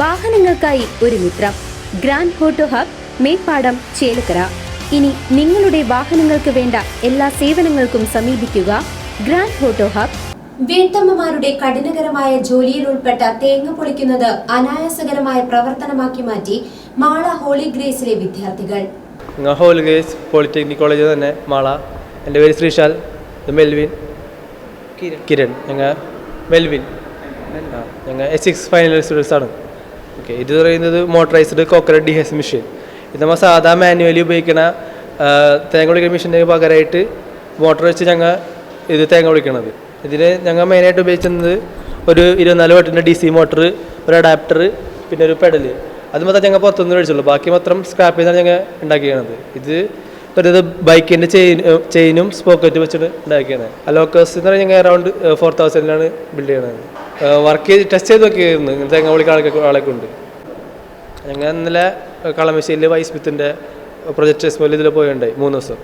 വാഹനങ്ങൾക്കായി ഒരു മിത്രം. Grand auto hub Meppadam Chelakkara. ഇനി നിങ്ങളുടെ വാഹനങ്ങൾക്ക് വേണ്ട എല്ലാ സേവനങ്ങൾക്കും സമീപിക്കുക ഗ്രാൻഡ് ഹോട്ടോ ഹബ്. വീട്ടമ്മമാരുടെ കഠിനകരമായ ജോലിയിൽ ഉൾപ്പെട്ട തേങ്ങ പൊളിക്കുന്നത് അനായാസകരമായ പ്രവർത്തനമാക്കി മാറ്റി മാള ഹോളി ഗ്രേസിലെ വിദ്യാർത്ഥികൾ. ഹോളി ഗേസ് പോളിടെക്നിക് കോളേജ് തന്നെ മാള. എന്റെ പേര് ശ്രീശാൽ മെൽവിൻ. കിരൺ. കിരൺ ഞങ്ങൾ മെൽവിൻ. ഞങ്ങൾ എസ് സിക്സ് ഫൈനൽ സ്റ്റുഡൻസ് ആണ്. ഓക്കെ. ഇത് പറയുന്നത് മോട്ടറൈസ്ഡ് കോക്കനട്ട് ഡിഹസ് മെഷീൻ. ഇത് നമ്മൾ സാധാ മാനുവലി ഉപയോഗിക്കുന്ന തേങ്ങ പൊളിക്കുന്ന മെഷീന്റെ പകരമായിട്ട് മോട്ടർ വെച്ച് ഞങ്ങൾ ഇത് തേങ്ങ പൊളിക്കണത് ഇതിന് ഞങ്ങൾ മെയിനായിട്ട് ഉപയോഗിക്കുന്നത് ഒരു ഇരുപത്തിനാല് വോട്ടിന്റെ ഡി സി മോട്ടർ ഒരു അഡാപ്റ്റർ പിന്നെ ഒരു പെഡൽ അത് മാത്രം ഞങ്ങൾ പുറത്തുനിന്ന് മേടിച്ചുള്ളൂ. ബാക്കി മാത്രം സ്ക്രാപ്പ് ചെയ്താണ് ഞങ്ങൾ ഉണ്ടാക്കിയത് ഇത് ഒരു ബൈക്കിന്റെ ചെയിൻ ചെയിനും സ്പോക്കറ്റ് വെച്ചിട്ട് ഉണ്ടാക്കിയാണ് അലോക്കേഴ്സ് എന്ന് പറഞ്ഞാൽ ഞങ്ങൾ അറൗണ്ട് ഫോർ തൗസൻഡിലാണ് ബിൽഡ് ചെയ്യണത്. വർക്ക് ചെയ്ത് ടെസ്റ്റ് ചെയ്ത് നോക്കിയായിരുന്നു ഇങ്ങനത്തെ ആളൊക്കെ ആളൊക്കെ ഉണ്ട്. ഞങ്ങൾ ഇന്നലെ കളമശ്ശേരിയിൽ വൈസ്മിത്തിന്റെ പ്രൊജക്ട് പോലെ ഇതിൽ പോയുണ്ടായി മൂന്ന് ദിവസം.